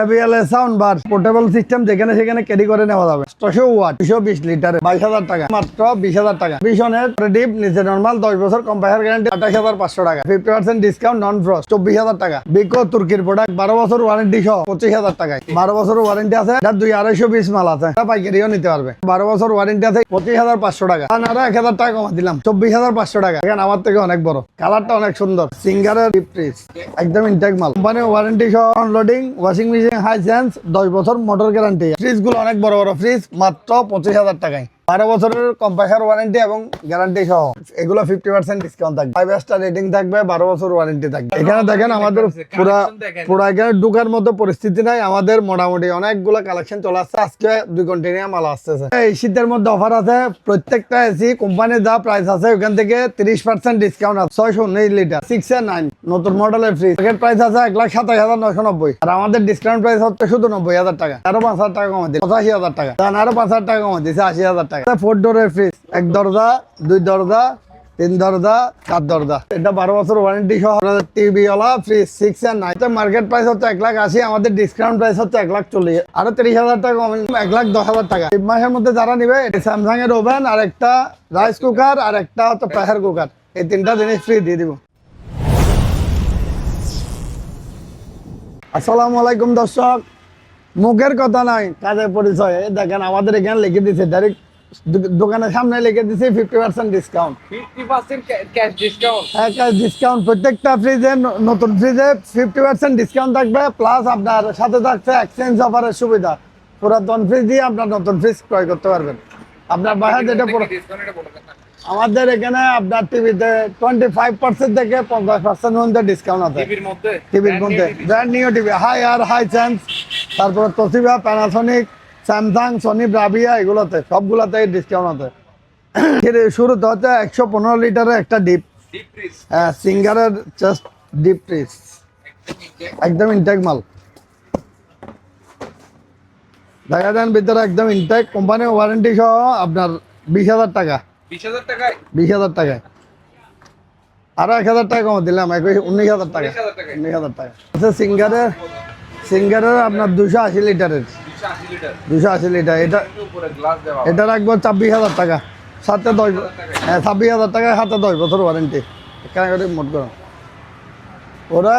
JBL sound bar portable system যেখানে সেখানে carry করে নেওয়া যাবে। ছশো ওয়াট দুশো বিশ লিটার বাইশ হাজার টাকা, মাত্র বিশ হাজার টাকা। বিশনের ডিপ নিচে নর্মাল দশ বছর কম্পায়ার গ্যারান্টি আঠাশ হাজার পাঁচশো টাকা। Fifty percent discount non frost চব্বিশ হাজার টাকা। বিকো তুর্কির প্রোডাক্ট বারো বছর ওয়ারেন্টি সহ পঁচিশ হাজার টাকায়। বারো বছর ওয়ারেন্টি আছে, এটা দুই আড়াইশো বিশ মাল আছে, এটা পাইকারিও নিতে পারবে। বারো বছর ওয়ারেন্টি আছে, পঁচিশ হাজার পাঁচশো টাকা। আরও এক হাজার টাকা কমা দিলাম, চব্বিশ হাজার পাঁচশো টাকা। এখানে আমার থেকে অনেক বড়। কালারটা অনেক সুন্দর, সিঙ্গারের একদম ইনটেক মাল। কোম্পানি ওয়ারেন্টি সহ অনলোডিং ওয়াশিং মেশিন হাই সেন্স দশ বছর মোটর গ্যারান্টি ফ্রিজগুলো অনেক বড় বড় ফ্রিজ মাত্র পঁচিশ হাজার টাকায়। বারো বছরের কম্প্রেসার ওয়ারেন্টি এবং গ্যারান্টি সহ। এগুলো ফিফটি পার্সেন্ট ডিসকাউন্ট থাকবে। ফাইভ স্টার রেটিং থাকবে, বারো বছর ওয়ারেন্টি থাকবে। এখানে দেখেন আমাদের পুরা পুরা এখানে ঢুকার মতো পরিস্থিতি নাই। আমাদের মোটামুটি অনেকগুলো কালেকশন চলে আসছে। আজকে দুই কন্টিনিউ মাল আসতেছে। এই শীতের মধ্যে অফার আছে। প্রত্যেকটা এসি কোম্পানির যা প্রাইস আছে, ওখান থেকে তিরিশ পার্সেন্ট ডিসকাউন্ট আছে। ছয়শো উনিশ লিটার সিক্স এ নাইন নতুন মডেলের ফ্রিজ প্রাইস আছে এক লাখ সাতাশ হাজার নয়শো নব্বই। আর আমাদের ডিসকাউন্ট প্রাইস হচ্ছে শুধু নব্বই হাজার টাকা। আরও পাঁচ হাজার টাকা কমে দিচ্ছে। পঁচাশি হাজার টাকা। আরও পাঁচ হাজার টাকা কমে দিচ্ছে, আশি হাজার টাকা। ফোর ডোরের ফ্রিজ এক দরজা, দুই দরজা, তিন দরজা, চার দরজা। এটা বারো বছর warranty fridge six market price হচ্ছে এক লাখ আমাদের প্রাইস হচ্ছে এক লাখ চল্লিশ। হাজার টাকা এক লাখ দশ হাজার টাকা। যারা নিবে স্যামসাং এর ওভেন আর একটা রাইস কুকার আর একটা হচ্ছে প্রেসার কুকার এই তিনটা জিনিস ফ্রি দিয়ে দিব। আসসালামু আলাইকুম দর্শক। মুখের কথা নাই, কাজের পরিচয়। দেখেন, আমাদের এখানে লিখে দিছে ডাইরেক্ট দোকানের সামনে লিখে দিছে fifty percent discount cash discount একটা ডিসকাউন্ট প্রত্যেকটা ফ্রিজে নতুন ফ্রিজে ফিফটি পার্সেন্ট ডিসকাউন্ট থাকবে প্লাস আপনার সাথে থাকছে এক্সচেঞ্জ অফারের সুবিধা। পুরাতন ফ্রিজ দিয়ে আপনার নতুন ফ্রিজ ক্রয় করতে পারবেন। আপনার বাসায় যেটা। আমাদের এখানে আপনার টিভিতে টোয়েন্টি ফাইভ পার্সেন্ট থেকে পঞ্চাশ পার্সেন্ট পর্যন্ত ডিসকাউন্ট আছে। টিভির মধ্যে? টিভির মধ্যে। ব্র্যান্ড নিউ টিভি হাই আর হাই চ্যান্স তারপরে Toshiba Panasonic Samsung Sony Bravia এগুলোতে সবগুলোতে ডিসকাউন্ট আছে। শুরুতে হচ্ছে একশো পনেরো লিটারের একটা ডিপ হ্যাঁ সিঙ্গারের জাস্ট ডিপ ফ্রিজ একদম ইনটেক মাল। দেখা যান ভিতরে একদম ইনটেক কোম্পানি ওয়ারেন্টি সহ আপনার বিশ হাজার টাকা। বিশ হাজার টাকায়? বিশ হাজার টাকায়। আরও এক হাজার টাকা কম দিলাম একুশ উনিশ হাজার টাকা। উনিশ হাজার উনিশ হাজার টাকা। আচ্ছা সিঙ্গারের সিঙ্গারের আপনার দুশো আশি লিটারের। দুশো আশি লিটার। এটা এটা রাখব ছাব্বিশ হাজার টাকা। সাথে দশ হ্যাঁ ছাব্বিশ হাজার টাকা হাতে দশ বছর ওয়ারেন্টি এখানে করে মোট করো? ওরা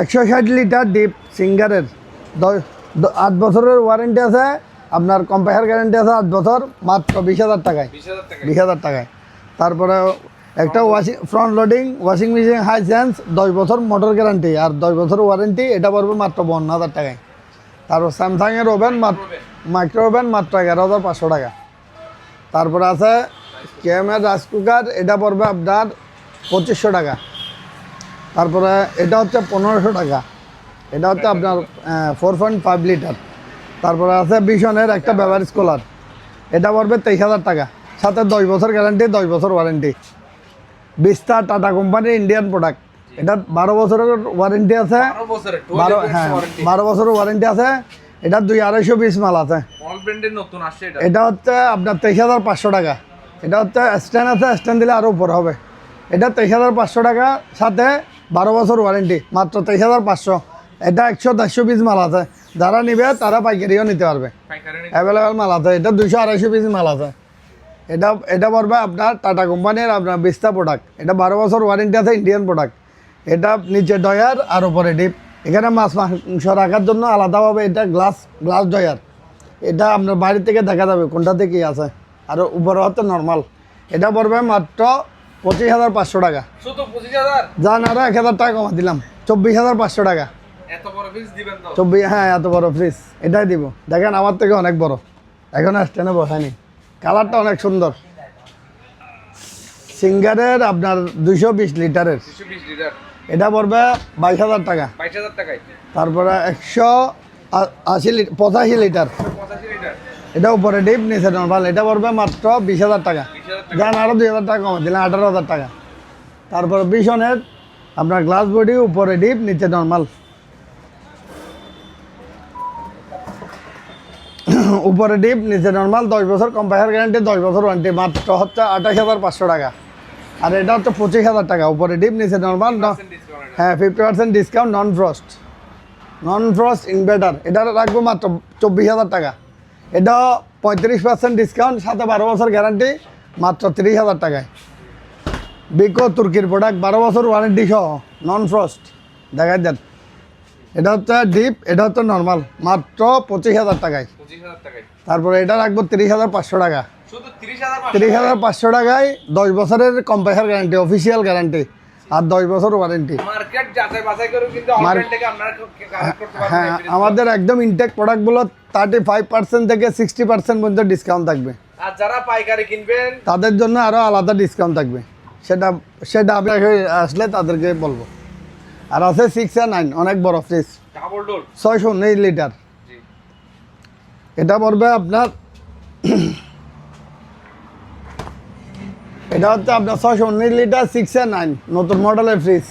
একশো ষাট লিটার ডিপ সিঙ্গারের দশ আট বছরের ওয়ারেন্টি আছে। আপনার কম্পায়ার গ্যারেন্টি আছে আট বছর মাত্র বিশ হাজার টাকায়। বিশ হাজার টাকায়। তারপরে একটা washing front loading washing machine Hisense দশ বছর মোটর গ্যারান্টি আর দশ বছর ওয়ারেন্টি এটা পড়বে মাত্র বান্ন হাজার টাকায়। তারপর স্যামসাংয়ের ওভেন মাইক্রো ওভেন মাত্র এগারো হাজার পাঁচশো টাকা। তারপরে আছে কেএমের রাইস কুকার এটা পড়বে আপনার পঁচিশশো টাকা। তারপরে এটা হচ্ছে পনেরোশো টাকা। এটা হচ্ছে আপনার ফোর পয়েন্ট ফাইভ লিটার তারপরে আছে বিশনের একটা বেভারেজ কুলার এটা পড়বে তেইশ হাজার টাকা। সাথে দশ বছর গ্যারান্টি দশ বছর ওয়ারেন্টি বিস্তার টাটা কোম্পানির ইন্ডিয়ান প্রোডাক্ট এটা বারো বছরের ওয়ারেন্টি আছে। বারো বছরের হ্যাঁ বারো বছরের ওয়ারেন্টি আছে। এটা দুই আড়াইশো পিস মাল আছে। এটা। হচ্ছে আপনার তেইশ হাজার পাঁচশো টাকা। এটা হচ্ছে স্ট্যান্ড আছে স্ট্যান্ড দিলে আরও উপরে হবে। এটা তেইশ হাজার পাঁচশো টাকা সাথে বারো বছর ওয়ারেন্টি মাত্র তেইশ হাজার পাঁচশো। এটা একশো দেড়শো পিস মাল আছে। যারা নিবে তারা পাইকারিও নিতে পারবে। অ্যাভেলেবেল মাল আছে। এটা দুশো আড়াইশো পিস মাল আছে। এটা এটা পড়বে আপনার টাটা কোম্পানির আপনার বিস্তা প্রোডাক্ট এটা বারো বছর ওয়ারেন্টি আছে ইন্ডিয়ান প্রোডাক্ট এটা নিচে ডয়ার আর উপরে ডিপ। এখানে মাছ মাংস রাখার জন্য আলাদাভাবে এটা গ্লাস গ্লাস ডয়ার। এটা আপনার বাইরে থেকে দেখা যাবে কোনটাতে কি আছে। আর উপরে হচ্ছে নর্মাল। এটা পড়বে মাত্র পঁচিশ হাজার পাঁচশো টাকা। যান আরও এক হাজার টাকা কমা দিলাম। চব্বিশ হাজার পাঁচশো টাকা। বড় চব্বিশ হ্যাঁ এত বড় ফ্রিজ এটাই দিব। দেখেন আমার থেকে অনেক বড়। এখন স্ট্যান্ডে বসায়নি কালারটা অনেক সুন্দর। সিঙ্গারের আপনার দুইশো বিশ লিটারের। এটা পড়বে বাইশ হাজার টাকা। বাইশ হাজার টাকায়? তারপরে একশো আশি লিটার। পঁচাশি লিটার। এটা উপরে ডিপ নিচে নর্মাল এটা পড়বে মাত্র বিশ হাজার টাকা। যান আরও দুই হাজার টাকা কমে দিলেন আঠারো হাজার টাকা। তারপরে বিশনের আপনার গ্লাস বডি উপরে ডিপ নিচে নর্মাল উপরে ডিপ নিচে নর্মাল দশ বছর কম্পায়ার গ্যারান্টি দশ বছর ওয়ারেন্টি মাত্র হচ্ছে আঠাশ হাজার পাঁচশো টাকা। আর এটা হচ্ছে পঁচিশ হাজার টাকা। উপরে ডিপ নিচে নর্মাল হ্যাঁ fifty percent discount non frost non frost inverter এটা রাখব মাত্র চব্বিশ হাজার টাকা। এটা পঁয়ত্রিশ পার্সেন্ট ডিসকাউন্ট সাথে বারো বছর গ্যারান্টি মাত্র তিরিশ হাজার টাকায়। বিকো তুর্কির প্রোডাক্ট বারো বছর ওয়ারেন্টি সহ নন ফ্রস্ট দেখাই দেন। এটা হচ্ছে ডিপ এটা হচ্ছে নর্মাল মাত্র পঁচিশ হাজার টাকায়। পঁচিশ হাজার টাকায়। তারপরে এটা রাখব তিরিশ হাজার পাঁচশো টাকা। তিরিশ হাজার পাঁচশো টাকায়? দশ বছরের কম্প্রেসার গ্যারান্টি অফিসিয়াল গ্যারান্টি আর দশ বছর ওয়ারেন্টি হ্যাঁ আমাদের একদম ইনটেক প্রোডাক্টগুলো থার্টি ফাইভ পার্সেন্ট থেকে সিক্সটি পার্সেন্ট পর্যন্ত ডিসকাউন্ট থাকবে। আর যারা পাইকারি কিনবেন তাদের জন্য আরও আলাদা ডিসকাউন্ট থাকবে। সেটা সেটা আপনি আসলে তাদেরকে বলব। আর আছে সিক্স আর নাইন অনেক বড় ফ্রিজ ছয়শো উনিশ লিটার এটা পড়বে আপনার এটা হচ্ছে আপনার ছয়শো উনিশ লিটার সিক্স আর নাইন নতুন মডেলের ফ্রিজ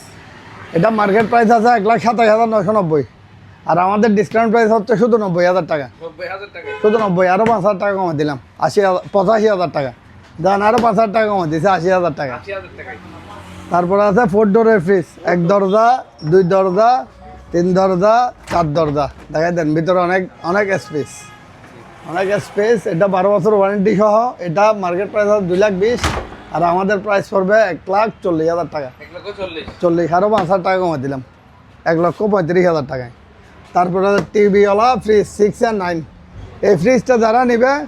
এটা মার্কেট প্রাইস আছে এক লাখ সাতাশ হাজার নশো নব্বই। আর আমাদের ডিসকাউন্ট প্রাইস হচ্ছে শুধু নব্বই হাজার টাকা। শুধু নব্বই আরও পাঁচ হাজার টাকা কমে দিলাম। আশি হাজার পঁচাশি হাজার টাকা। দেন আরও পাঁচ হাজার টাকা কমে দিয়েছে আশি হাজার টাকা। তারপরে আছে ফোর ডোরের ফ্রিজ এক দরজা দুই দরজা তিন দরজা চার দরজা। দেখাই দেন ভিতরে অনেক অনেক স্পেস অনেক স্পেস এটা বারো বছর ওয়ারেন্টি সহ এটা মার্কেট প্রাইস আছে দুই লাখ বিশ। আর আমাদের প্রাইস পড়বে এক লাখ চল্লিশ হাজার টাকা। চল্লিশ। আরও পাঁচ হাজার টাকা কমে দিলাম। এক লক্ষ পঁয়ত্রিশ হাজার টাকায়। তারপরে টিভিওয়ালা ফ্রিজ সিক্স অ্যান্ড নাইন এই ফ্রিজটা যারা নেবে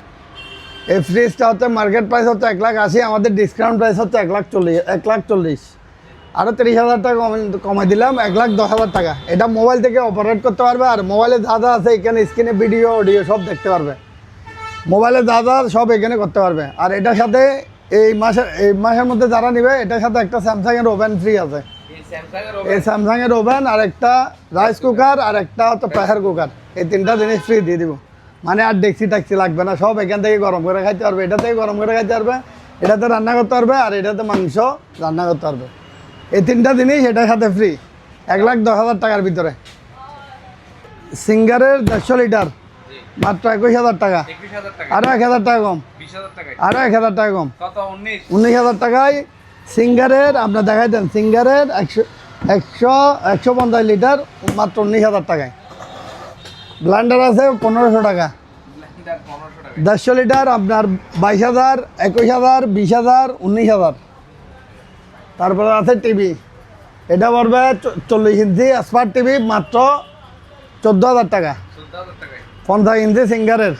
এই ফ্রিজটা হচ্ছে মার্কেট প্রাইস হচ্ছে এক লাখ আশি আমাদের ডিসকাউন্ট প্রাইস হচ্ছে এক লাখ চল্লিশ এক লাখ চল্লিশ। আরও তিরিশ হাজার টাকা কমে- কমাই দিলাম এক লাখ দশ হাজার টাকা। এটা মোবাইল থেকে অপারেট করতে পারবে আর মোবাইলে যা যা আছে এখানে স্ক্রিনে ভিডিও অডিও সব দেখতে পারবে। মোবাইলে যা যা সব এখানে করতে পারবে। আর এটার সাথে এই মাসে এই মাসের মধ্যে যারা নেবে এটার সাথে একটা স্যামসাংয়ের ওভেন ফ্রি আছে। এই স্যামসাং এর ওভেন আর একটা রাইস কুকার আর একটা হচ্ছে প্রেসার কুকার এই তিনটা জিনিস ফ্রি দিয়ে দিব। মানে আর ডেক্সি ট্যাক্সি লাগবে না সব এখান থেকে গরম করে খাইতে পারবে। এটা থেকে গরম করে খাইতে পারবে এটাতে রান্না করতে পারবে আর এটাতে মাংস রান্না করতে পারবে। এই তিনটা জিনিস এটার সাথে ফ্রি এক লাখ দশ হাজার টাকার ভিতরে। সিঙ্গারের দেড়শো লিটার। মাত্র একুশ হাজার টাকা। আরও এক হাজার টাকা কম। আরও এক হাজার টাকা কম। উনিশ। হাজার টাকায় সিঙ্গারের আপনার দেখাই দেন সিঙ্গারের একশো একশো একশো পঞ্চাশ লিটার মাত্র উনিশ হাজার টাকায়। ব্লান্ডার আছে পনেরোশো টাকা। দেড়শো লিটার আপনার বাইশ হাজার একুশ হাজার বিশ হাজার উনিশ হাজার। তারপরে আছে টিভি। এটা পড়বে চল্লিশ ইঞ্চি স্মার্ট টিভি মাত্র চোদ্দ হাজার টাকা। পঞ্চাশ ইঞ্চি সিঙ্গারের।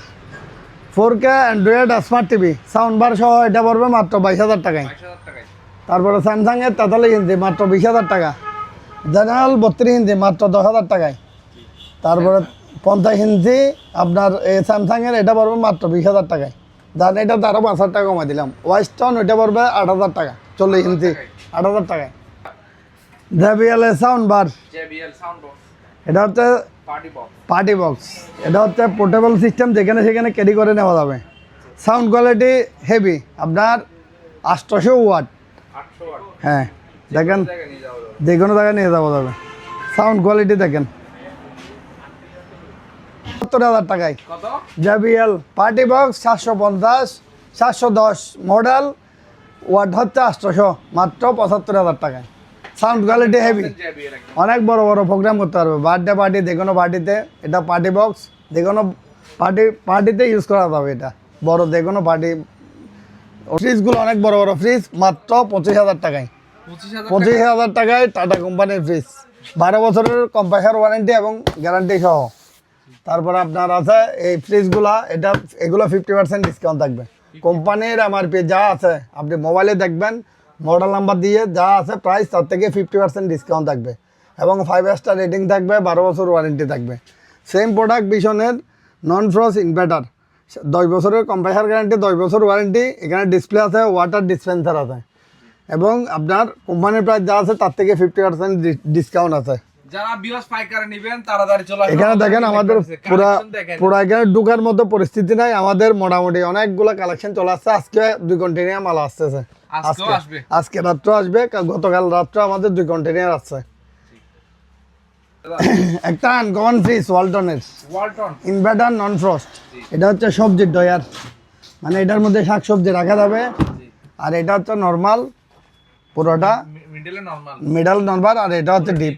Four K Android smart TV sound bar সহ এটা পড়বে মাত্র বাইশ হাজার টাকায়। তারপরে স্যামসাংয়ের তেতাল্লিশ ইঞ্চি মাত্র বিশ হাজার টাকা। জেনারেল বত্রিশ ইঞ্চি মাত্র দশ হাজার টাকায়। তারপরে পঞ্চাশ ইঞ্চি আপনার এই স্যামসাংয়ের এটা পড়বে মাত্র বিশ হাজার টাকায়। যান এটা আরও পাঁচ হাজার টাকা কমাই দিলাম। ওয়েস্টন ওইটা পড়বে আট হাজার টাকা চল্লিশ ইঞ্চি আট হাজার টাকায়। Sound bar JBL sound box এটা হচ্ছে পার্টি বক্স পার্টি বক্স। এটা হচ্ছে পোর্টেবল সিস্টেম যেখানে সেখানে ক্যারি করে নেওয়া যাবে। সাউন্ড কোয়ালিটি হেভি আপনার আটশোশো ওয়াট। হ্যাঁ দেখেন যে কোনো জায়গায় নিয়ে যাওয়া যাবে। সাউন্ড কোয়ালিটি দেখেন। সত্তর হাজার টাকায়। জেবিএল পার্টি বক্স সাতশো পঞ্চাশ সাতশো দশ মডেল। ওয়াট হচ্ছে আটশোশো মাত্র পঁচাত্তর হাজার টাকায়। সাউন্ড কোয়ালিটি হেভি অনেক বড় বড় প্রোগ্রাম করতে পারবে। বার্থডে পার্টি যে কোনো পার্টিতে এটা পার্টি বক্স যে কোনো পার্টি পার্টিতে ইউজ করা যাবে এটা। বড় যে কোনো পার্টি ফ্রিজগুলো অনেক বড় বড় ফ্রিজ মাত্র পঁচিশ হাজার টাকায়। পঁচিশ হাজার টাকায় টাটা কোম্পানির ফ্রিজ বারো বছরের কম্প্রেসার ওয়ারেন্টি এবং গ্যারান্টি সহ। তারপর আপনার আছে এই ফ্রিজগুলা এটা এগুলো ফিফটি পার্সেন্ট ডিসকাউন্ট থাকবে। কোম্পানির এমআরপি যা আছে আপনি মোবাইলে দেখবেন মডেল নাম্বার দিয়ে যা আছে প্রাইস তার থেকে ফিফটি পার্সেন্ট ডিসকাউন্ট থাকবে। এবং ফাইভ স্টার রেটিং থাকবে, বারো বছর ওয়ারেন্টি থাকবে। সেম প্রোডাক্ট ভীষণের নন ফ্রস ইনভার্টার দশ বছরের কম্প্রেসার গ্যারান্টি দশ বছর ওয়ারেন্টি এখানে ডিসপ্লে আছে ওয়াটার ডিসপেন্সার আছে। এবং আপনার কোম্পানির প্রাইস যা আছে, তার থেকে ফিফটি পার্সেন্ট ডিসকাউন্ট আছে। যারা বিরস পাইকারে নেবেন তাড়াতাড়ি চলে আসবেন। এখানে দেখেন আমাদের পুরা Collection এখানে ঢুকার মতো পরিস্থিতি নাই আমাদের মোটামুটি অনেকগুলো কালেকশন চলে আসছে। আজকে দুই মাল আসতেছে। আসবে। আজকে রাত্র আসবে গতকাল রাত্র আমাদের দুই আসছে। একটা আনকমন ফ্রিজ ওয়ালটনের ওয়ালটন ইনভার্টার নন ফ্রস্ট এটা হচ্ছে সবজির ডয়ার। মানে এটার মধ্যে শাক সবজি রাখা যাবে। আর এটা হচ্ছে নর্মাল পুরোটা। মিডলে নরমাল মিডল নর্মাল আর এটা হচ্ছে ডিপ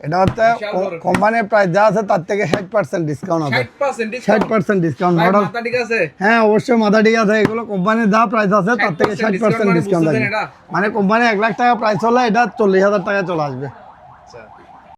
এটা হচ্ছে বিশাল বড়। কোম্পানির প্রাইস যা আছে তার থেকে ষাট পার্সেন্ট ডিসকাউন্ট হবে 60% ষাট discount। পার্সেন্ট ডিসকাউন্ট ভাই, মডেল মাথা ঠিক আছে হ্যাঁ অবশ্যই মাথা ঠিক আছে এগুলো কোম্পানির যা প্রাইস আছে তার থেকে 60% ষাট পার্সেন্ট মানে ডিসকাউন্ট বুঝতেছেন আছে এটা? মানে কোম্পানি এক লাখ টাকা প্রাইস হলে এটা চল্লিশ হাজার টাকা চলে আসবে আচ্ছা